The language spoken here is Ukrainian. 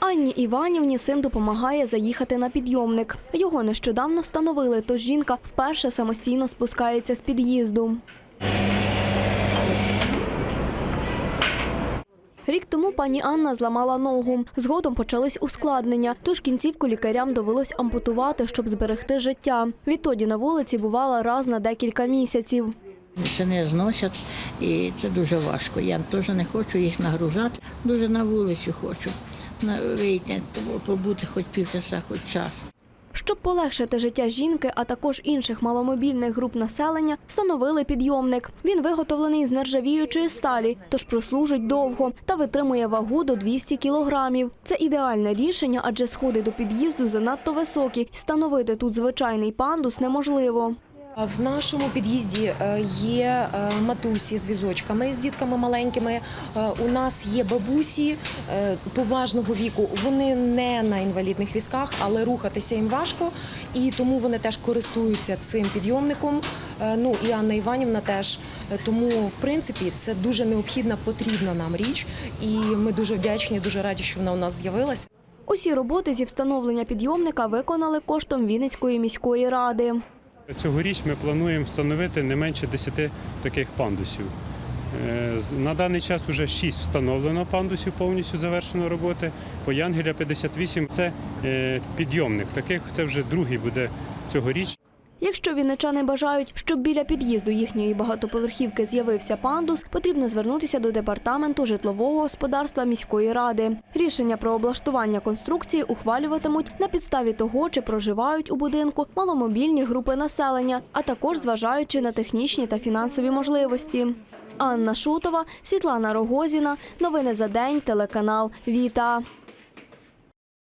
Анні Іванівні син допомагає заїхати на підйомник. Його нещодавно встановили, тож жінка вперше самостійно спускається з під'їзду. Рік тому пані Анна зламала ногу. Згодом почались ускладнення, тож кінцівку лікарям довелось ампутувати, щоб зберегти життя. Відтоді на вулиці бувала раз на декілька місяців. Сини зносять, і це дуже важко. Я теж не хочу їх нагружати. Дуже на вулицю хочу вийти, побути хоч півчаса, хоч час. Щоб полегшити життя жінки, а також інших маломобільних груп населення, встановили підйомник. Він виготовлений з нержавіючої сталі, тож прослужить довго та витримує вагу до 200 кілограмів. Це ідеальне рішення, адже сходи до під'їзду занадто високі. Встановити тут звичайний пандус неможливо. В нашому під'їзді е, є е, матусі з візочками з дітками маленькими. Е, У нас є бабусі поважного віку. Вони не на інвалідних візках, але рухатися їм важко, і тому вони теж користуються цим підйомником. Ну і Анна Іванівна теж. Тому, в принципі, це дуже необхідна, потрібна нам річ, і ми дуже вдячні, дуже раді, що вона у нас з'явилася. Усі роботи зі встановлення підйомника виконали коштом Вінницької міської ради. Цьогоріч ми плануємо встановити не менше 10 таких пандусів. Е, На даний час вже 6 встановлено пандусів, повністю завершено роботи. По Янгеля 58 це е, підйомник. Таких це вже другий буде цьогоріч. Якщо вінничани бажають, щоб біля під'їзду їхньої багатоповерхівки з'явився пандус, потрібно звернутися до департаменту житлового господарства міської ради. Рішення про облаштування конструкції ухвалюватимуть на підставі того, чи проживають у будинку маломобільні групи населення, а також зважаючи на технічні та фінансові можливості. Анна Шутова, Світлана Рогозіна. Новини за день. Телеканал Віта.